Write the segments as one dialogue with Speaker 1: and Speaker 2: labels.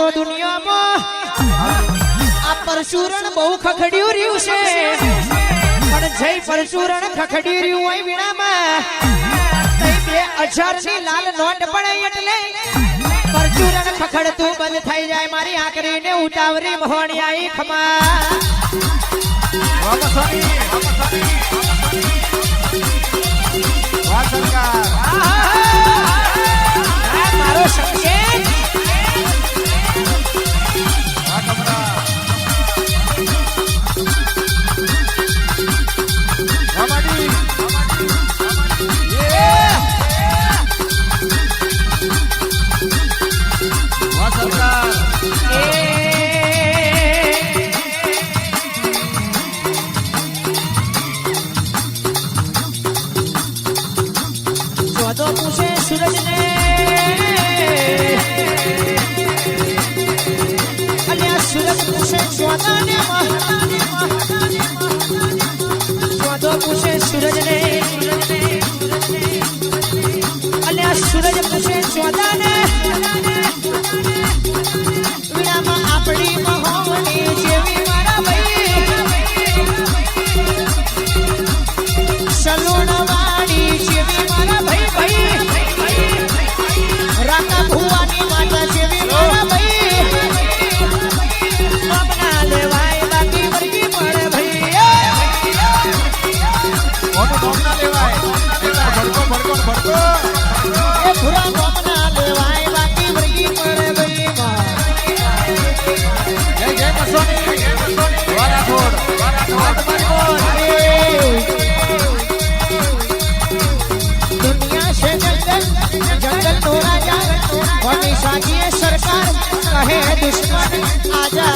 Speaker 1: તો દુનિયામાં આ પરશુરણ બહુ ખખડ્યું રહ્યું છે પણ જય પરશુરણ ખખડ્યું રહ્યું હોય વીણામાં બે અક્ષરની લાલ નોટ પડે એટલે પરશુરણ ખખડતું બંધ થઈ જાય મારી આકરીને ઉતાવરી મહોણી ખમા ಮಾನೆ ಮಹಾ दुश्मन आजा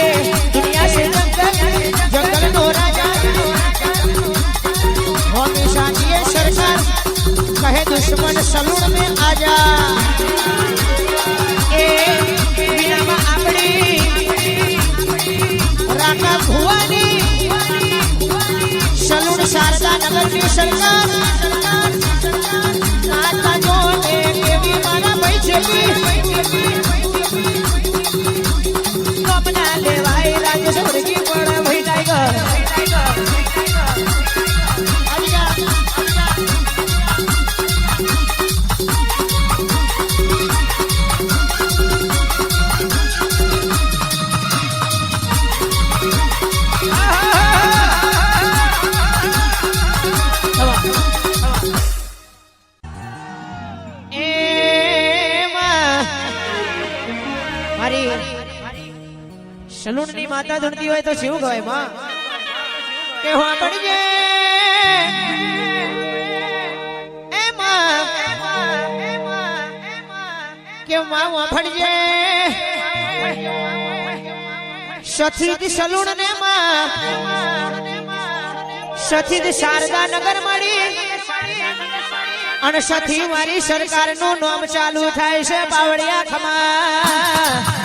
Speaker 1: ए कहे दुश्मन सलून में आजा ए बिना राका भुवानी सलून शारदा नगर की सरकार। લેવાય રાજ સ્વર્ગી પણ ભાઈ ટાઈગર ની માતા ધૂણતી હોય તો શું કહેવાયમાં? કે એમાં કે માં વાફડજે સથિત સલૂણ ને માં સથિત શારદા નગર મળી. અને સથી મારી સરકારનું નામ ચાલુ થાય છે બાવળિયા ખમા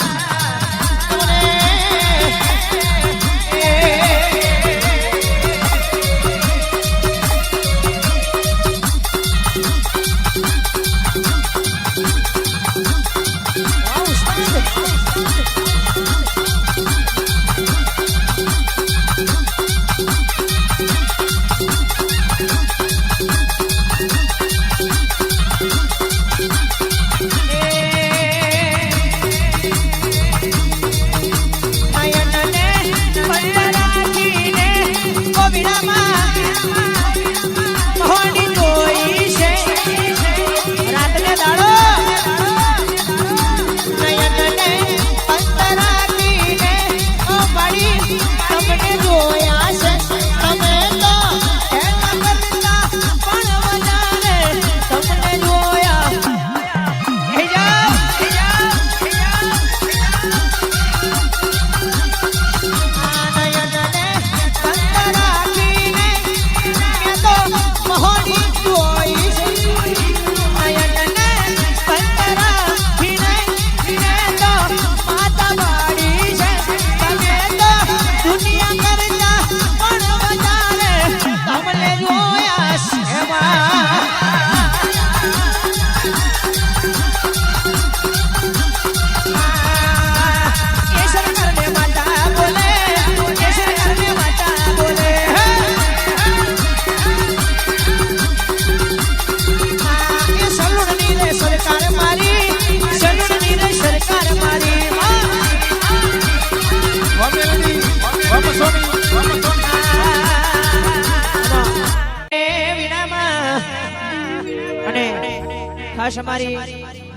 Speaker 1: ખાસ અમારી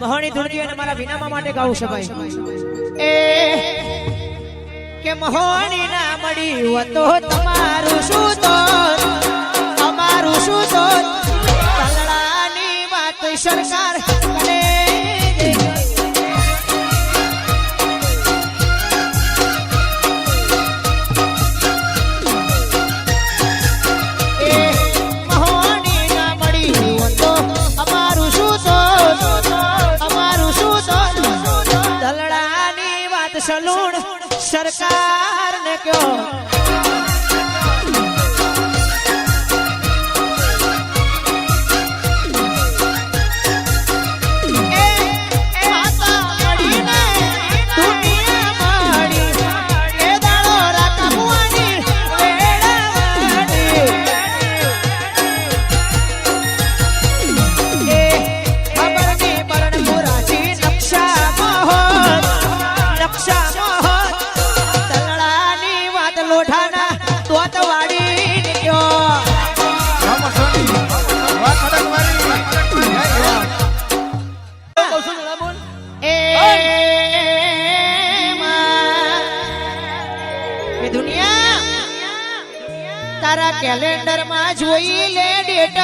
Speaker 1: મહોણી ધૂળજી અને મારા વિનામા માટે ગાવું છે એ કે મહોણી ના મળી વતો તમારું શું તો? અમારું શું તો? કલડાની વાત સરકાર કરે તારા કેલેન્ડરમાં જોઈ લે ડેટ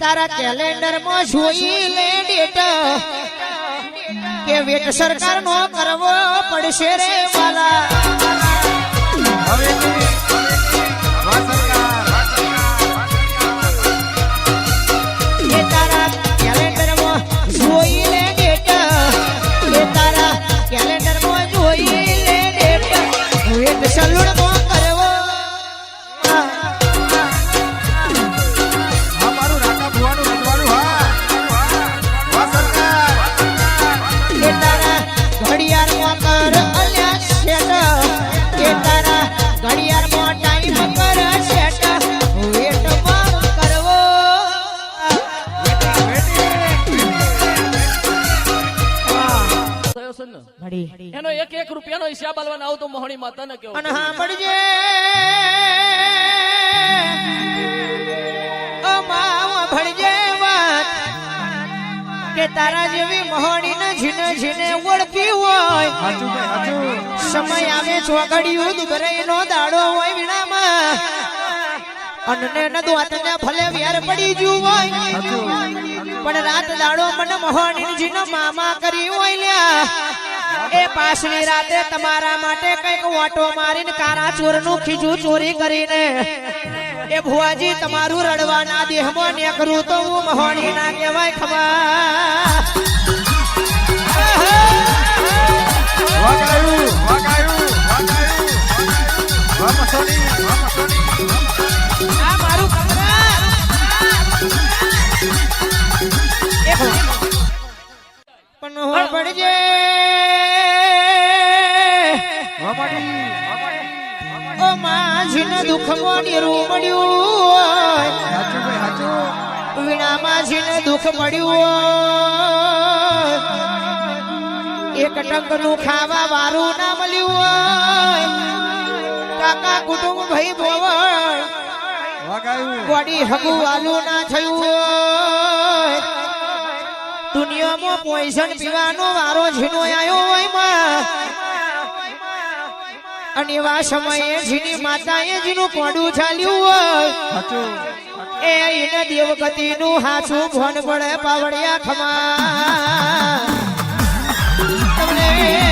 Speaker 1: તારા કેલેન્ડરમાં જોઈ લે ડેટ કે વેટ સરકાર નો કરવો પડશે રે વાલા. એ તારા કેલેન્ડરમાં જોઈ લે ડેટ એ તારા કેલેન્ડરમાં જોઈ લે ડેટ વેટ સલુણ
Speaker 2: છે એનો એક એક રૂપિયાનો હિસાબ આલવાનો આવતો મોહણી માતાને કેવો
Speaker 1: અને સાંભળજે ઓ માવા ભણજે વાત. કે તારા જેવી મહોણીને જીને જીને ઓળખી હોય. સમય આવે ચોઘડિયું દુબરાઈનો દાડો હોય વીણામાં. અનને ન દોતને ભલે વ્યાર પડી જુ હોય. પણ રાત દાડો મને મોહણી જીનો મામા કરી હોય લ્યા. એ પાછલી રાતે તમારા માટે કંઈક ઓટો મારીને કારા ચોરનું ખીજું ચોરી કરીને એ ભુવાજી તમારું રડવાના દેહમાં નેકરું તો હું મહોણી ના કહેવાય ખમા આ પણ હું પડજે. ઓ માજીને દુઃખમાં નીરું મળ્યું હોય. વીણા માજીને દુઃખ મળ્યું એક એક ટંકનું ખાવા વારું ના મળ્યું કાકા કુટુંબ ભાઈ બોવળ વડી હગુ વાલું ના થયું દુનિયામાં પોઈઝન પીવાનો વારો ઝીનો આવ્યો હોયમાં. અને એવા સમયે જીની માતાએ જીનું કોડું ચાલ્યું હોય. એ એને દેવગતિ નું હાચું ભણ પડે પાવડિયા ખમા. તમને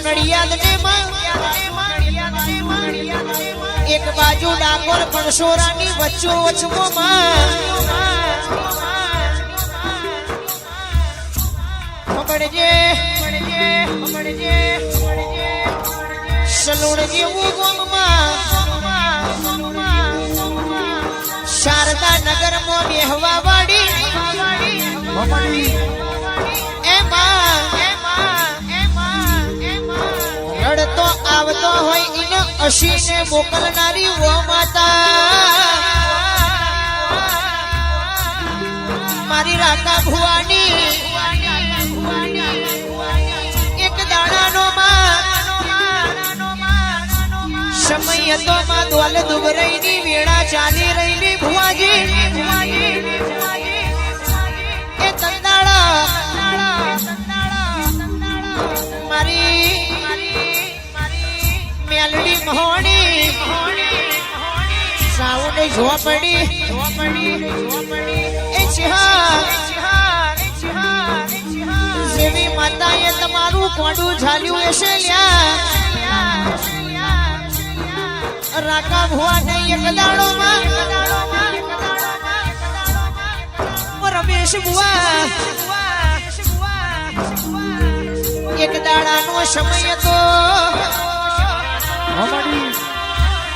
Speaker 1: નડિયાદ ને એક બાજુ ડાકોર પણસોરાની વચ્ચો વચમોમાં માં ખબરજે સલુણ જેવું ગોમમાં શારદા નગરમાં બેહવા વાળી અશીને મોકલનારી ઓ માતા. મારી રાકા ભુવાની. એક દાણાનો સમય હતો માં દોલ દુબરાઈની વેળા ચાલી રહેલી ભુવાજી. મેલડી મહોણી. સાઉન્ડ જોવા પડી. એ જેવી માતાએ તમારું કોડું ઝાલ્યું હશે લ્યા. રાકા ભુવા નહીં એક દાડોમાં. રમેશ ભુવા એક દાડાનો સમય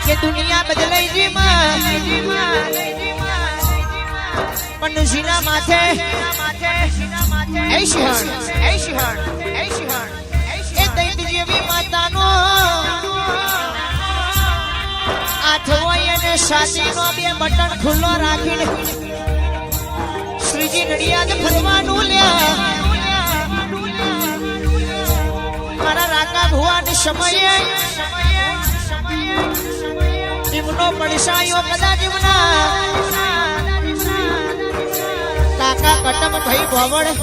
Speaker 1: કે દુનિયા બદલાઈ જી માં. મનુષ્યના માથે. એ અને સાતીનો બે બટન ખુલ્લો રાખીને શ્રીજી નડિયાદ ફરવાનું લ્યા. મારા રાકા ભુવાન સમયે એમનો પડસાયો કદાચ એમના કાકા કટમ ભાઈ ભવડ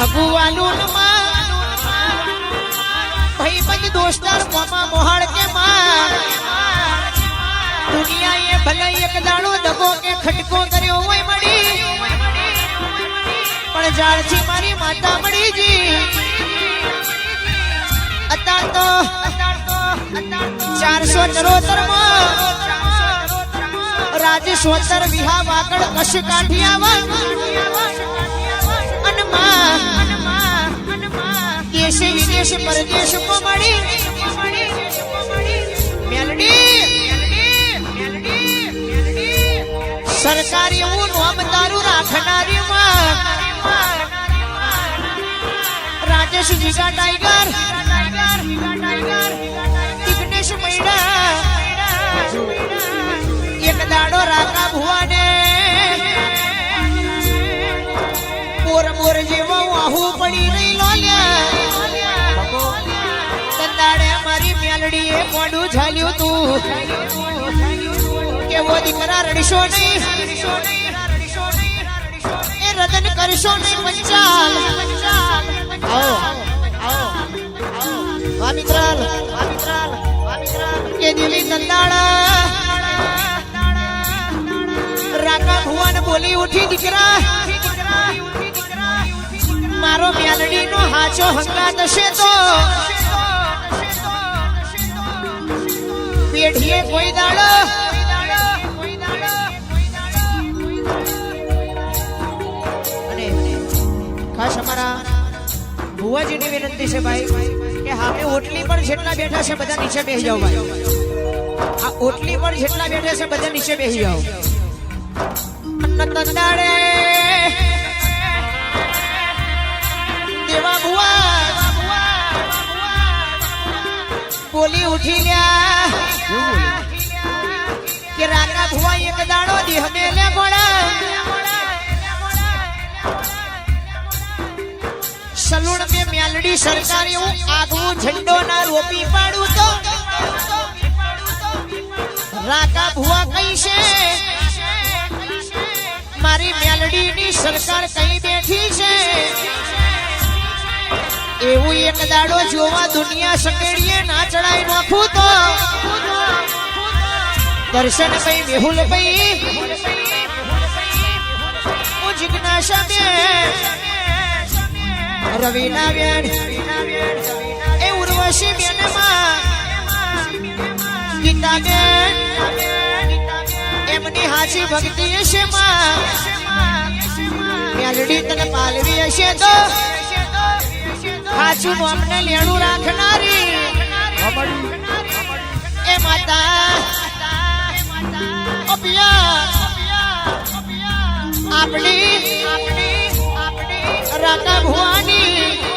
Speaker 1: હગુવાલું ભાઈ બંધ દોસ્તાર મામા મોહાળ કે માં. દુનિયાએ ભલે એક દાડો દગો કે ખટકો કર્યો હોય મળી. પણ જાળથી મારી માતા મળી જી અત્યાર તો ચારસો ચરોતર રાજેશ્વર વિહા વાગડ કશ કાઠિયાવાડ અને માં દેશ વિદેશ પરદેશ મળી મેલડી સરકારી હું નોમ તારું રાખનારી માં રાજેશ જીગા ટાઈગર વિઘ્નેશ મૈડા એક દાડો રાકા ભુવાને. મોર મોર જેવો આહુ પડી રહી લોલ્યા તંદાડે મારી મેલડીએ મોડું ઝાલ્યું તું. કેવો દીકરા રડશો નહીં. એ રદન કરશો નહીં પંચાલ આવો આવો વા મિત્રાલ કે દિલી તંદાળા, રાકા ભુવન બોલી ઉઠી દીકરા, મારો મ્યાલડી નો હાચો હંગા દશે તો? પેઢીએ કોઈ દાડો ખાસ અમારા ભુવાજીની વિનંતી છે ભાઈ કે હામે ઓટલી પર જેટલા બેઠા છે બધા નીચે બેસી જાઓ ભાઈ. આ ઓટલી પર જેટલા બેઠા છે બધા નીચે બેસી જાઓ. અન્ન તંદાડે. દેવા બુવા. બોલી ઉઠી લ્યા. કે રાકા ભુવા એક દાડો દી હમે લે ગોળા સલુણ મે મેલડી સરકાર એવું આગવું ઝંડો ના રોપી પાડું તો. રાકા ભુવા કઈ છે? મારી મેલડી ની સરકાર કઈ બેઠી છે? એવું એક દાડો જોવા દુનિયા સકેડીએ ના ચડાઈ નાખું તો. દર્શન ભાઈ મેહુલ ભાઈ જિજ્ઞાસા બેન રવિના બેન એ ઉર્વશી બેનમાં ગીતા બેન એમની હાચી ભક્તિ હશે માં મેલડી તને પાલવી હશે તો હાચું અમને લેણું રાખનારી એ માતા પિયા આપણી રાકા ભવાની